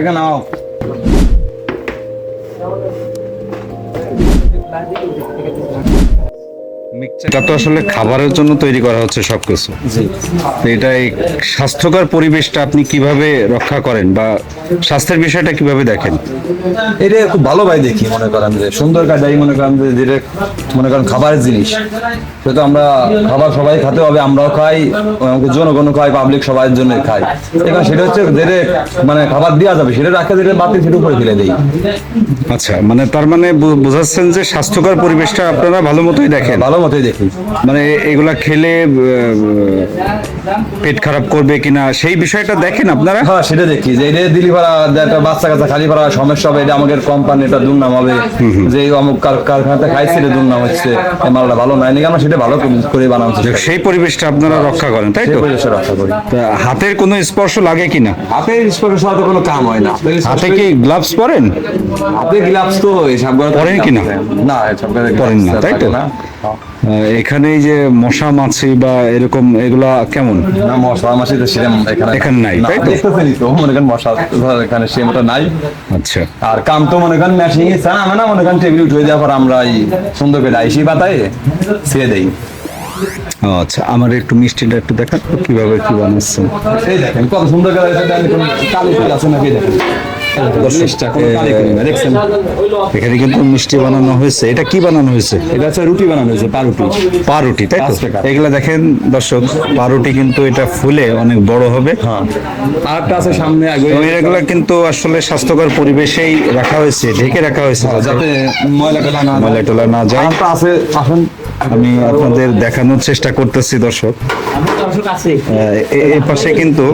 দেখে নাও। এটা তো আসলে খাবারের জন্য তৈরি করা হচ্ছে সবকিছু। এটা এই স্বাস্থ্যকর পরিবেশটা আপনি কীভাবে রক্ষা করেন বা স্বাস্থ্যের বিষয়টা কীভাবে দেখেন? এটা খুব ভালো ভাই দেখি মনে করেন যে সুন্দর কাজাই মনে করেন যে যেটা মনে করেন খাবারের জিনিস। সেটা আমরা খাবার সবাই খেতে হবে আমরাও খাই আমাকে জনগণও খাই পাবলিক সবার জন্য খাই এবার সেটা হচ্ছে যেটা মানে খাবার দেওয়া যাবে সেটা রাখা যেটা বাতি সেটা উপরে ফেলে দেই। আচ্ছা মানে তার মানে বোঝাচ্ছেন যে স্বাস্থ্যকর পরিবেশটা আপনারা ভালো মতোই দেখেন। ভালো মতোই দেখি। মানে এগুলা খেলে পেট খারাপ করবে কিনা সেই বিষয়টা দেখেন আপনারা? হ্যাঁ সেটা দেখি। যে এটা দিলি ভাড়া একটা বাচ্চা কাচ্চা খালি ভাড়া সমস্যা হবে এটা আমাদের কোম্পানি এটা দুর্নাম হবে। যে অমুক কার- কারখানাতে খাইছে এটা দুর্নাম হচ্ছে। মালটা ভালো নয় নাকি আমরা সেটা ভালো করে বানাচ্ছি সেই পরিবেশটা আপনারা রক্ষা করেন তাই তো? রক্ষা করি। হাতের কোনো স্পর্শ লাগে কিনা? হাতে স্পর্শের সাথে কোনো কাম হয় না। হাতে কি গ্লাভস পরেন? হাতে গ্লাভস তো এসব পরেন কি না? না এসব পরেন না, তাই তো? এখানে যে মশা মাছি বা এরকম এগুলা কেমন? না মশা মাসি তো সেরকম এখানে এখানে নাই, তাই তো? দেখতেছেনই তো মনে করেন মশা এখানে নাই। আচ্ছা। আর কাম তো মনে করেন মেশিং এ চা আমরা না মনে করেন টেবিল উঠে যাওয়ার পর আমরা এই সুন্দর করে আইসি পাতায় ছেড়ে দেই। আচ্ছা আমার একটু মিষ্টিটা একটু দেখান কীভাবে কি বানাচ্ছেন। এই দেখেন কত সুন্দর করে এটা দেখেন কালি আছে নাকি দেখেন। এখানে কিন্তু মিষ্টি বানানো হয়েছে। এটা কি বানানো হয়েছে? এটা হচ্ছে রুটি বানানো হয়েছে পাউরুটি। পাউরুটি তাই তো? এগুলা দেখেন দর্শক পাউরুটি কিন্তু এটা ফুলে অনেক বড় হবে। হ্যাঁ। আরেকটা আছে সামনে এগুলা কিন্তু আসলে স্বাস্থ্যকর পরিবেশেই রাখা হয়েছে ঢেকে রাখা হয়েছে। যাতে যাতে ময়লা টলা না ময়লা টলা না যায়। আছে আসুন। আমি আপনাদের দেখানোর চেষ্টা করতেছি দর্শক। এ পাশে কিন্তু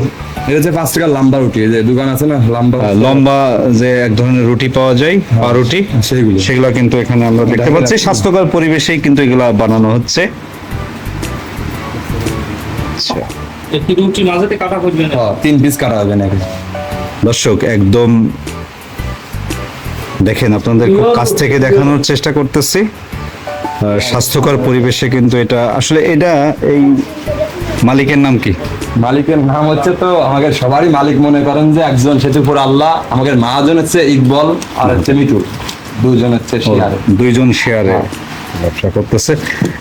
এটা হচ্ছে পাঁচ টাকার লাম্বা রুটি যে দোকান আছে না লাম্বা লম্বা যে এক ধরনের রুটি পাওয়া যায় পাউরুটি সেইগুলো। সেগুলো কিন্তু এখানে আমরা দেখতে পাচ্ছি। স্বাস্থ্যকর পরিবেশেই কিন্তু এগুলা বানানো হচ্ছে। আচ্ছা। একটি রুটি মাঝেতে কাটা করবে না? হ্যাঁ, তিন পিস কাটা হবে নাকি? দর্শক একদম দেখেন আপনাদের খুব কাছ থেকে দেখানোর চেষ্টা করতেছি। স্বাস্থ্যকর পরিবেশে কিন্তু এটা আসলে এটা এই মালিকের নাম কি? মালিকের নাম হচ্ছে তো আমাকে সবারই মালিক মনে করেন যে একজন সেতু পুরো আল্লাহ আমাদের মাজন হচ্ছে ইকবল আর হচ্ছে মিঠু দুজন হচ্ছে শিয়ারে। দুইজন শেয়ারে ব্যবসা করতেছে।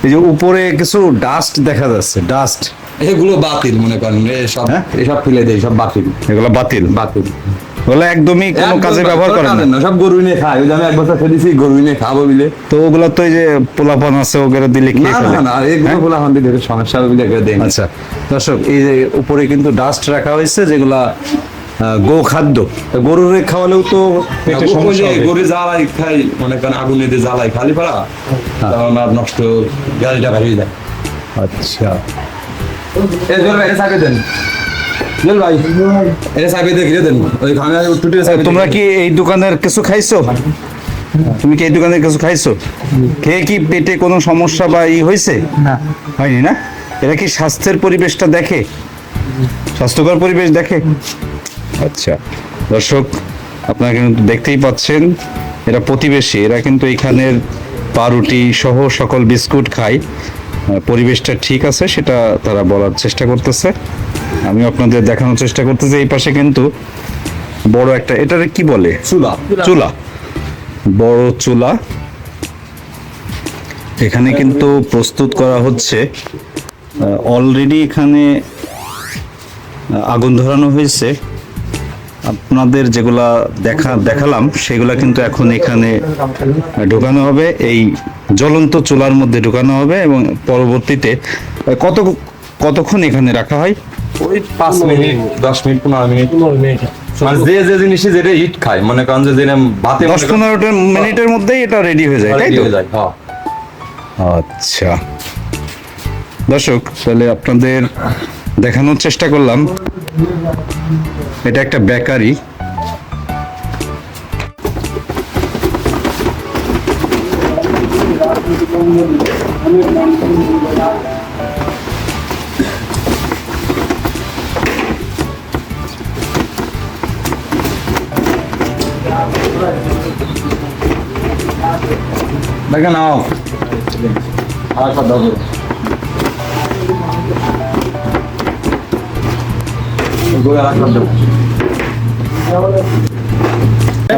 এই যে উপরে কিছু ডাস্ট দেখা যাচ্ছে ডাস্ট এগুলো বাতিল মনে করেন এসব হ্যাঁ? এসব ফেলে দেয় সব বাতিল। এগুলো বাতিল? বাতিল। ওগুলো একদমই কোনো কাজে ব্যবহার করেন না। না, সব গরু নিয়ে খায়। ওই আমি এক বছর ফেলেছি গরু নিয়ে খাব বিলে। তো ওগুলো তো এই যে পোলাপান আছে ওগুলো দিলে খেয়ে না ফেলে। না এগুলো বলে আমাদের দেখে সমস্যা হবে বিলে এগুলো দেয় না। আচ্ছা দর্শক এই যে উপরে কিন্তু ডাস্ট রাখা হয়েছে যেগুলা গো খাদ্য গরুর খাওয়ালেও তো পেটে সমস্যা। গরু জ্বালাই খাই মনে করেন আগুনে দিয়ে জ্বালাই খালি পাড়া তখন আর নষ্ট গাড়িটা বেরিয়ে যায়। আচ্ছা। এ জল ভাই এটা দেন। জল ভাই এটা দিয়ে ঘিরে দেন। ওই খামে টুটে তোমরা কি এই দোকানের কিছু খাইছো? তুমি কি এই দোকানের কিছু খাইছো? খেয়ে কি পেটে কোনো সমস্যা বা ই হয়েছে? না। হয়নি না? এরা কি স্বাস্থ্যের পরিবেশটা দেখে? স্বাস্থ্যকর পরিবেশ দেখে? আচ্ছা দর্শক আপনারা কিন্তু দেখতেই পাচ্ছেন এরা প্রতিবেশী এরা কিন্তু এখানের পাউরুটি সহ সকল বিস্কুট খায়। পরিবেশটা ঠিক আছে সেটা তারা বলার চেষ্টা করতেছে। আমি আপনাদের দেখানোর চেষ্টা করতেছি এই পাশে কিন্তু বড় একটা এটারে কি বলে? চুলা। চুলা। বড় চুলা। এখানে কিন্তু প্রস্তুত করা হচ্ছে অলরেডি এখানে আগুন ধরানো হয়েছে। আপনাদের যেগুলা দেখা দেখালাম সেগুলা কিন্তু এখন এখানে ঢোকানো হবে। এই জ্বলন্ত চুলার মধ্যে ঢোকানো হবে এবং পরবর্তীতে কত কতক্ষণ এখানে রাখা হয়? ওই পাঁচ মিনিট দশ মিনিট পনেরো মিনিট। মানে যে যে জিনিসে যেটা হিট খায় মনে করেন যে যেরকম ভাতে দশ পনেরো মিনিটের মধ্যেই এটা রেডি হয়ে যায় তাই তো? যায় হ্যাঁ। আচ্ছা। দর্শক তাহলে আপনাদের দেখানোর চেষ্টা করলাম। এটা একটা বেকারি। দেখে নাও। আর কত হবে গোয়া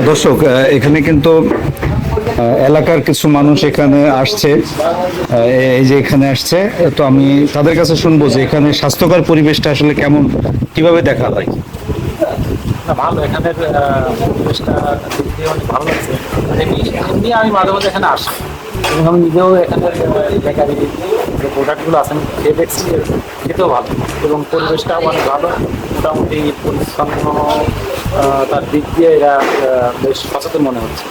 দর্শক এখানে কিন্তু এলাকার কিছু মানুষ এখানে আসছে। এই যে এখানে আসছে, তো আমি তাদের কাছে শুনব যে এখানে স্বাস্থ্যকর পরিবেশটা আসলে কেমন, কীভাবে দেখা হয় না, ভালো এখানের পরিবেশটা দিয়ে অনেক ভালো লাগছে। এমনি এমনি আমি মাঝে মাঝে এখানে আসি। এবং আমি নিজেও এখানের বেকারি যে প্রোডাক্টগুলো আছেন খেয়ে দেখছি খেতেও ভালো। এবং পরিবেশটাও অনেক ভালো। মোটামুটি পরিচ্ছন্ন তার দিক দিয়ে এরা বেশ সচেতন মনে হচ্ছে।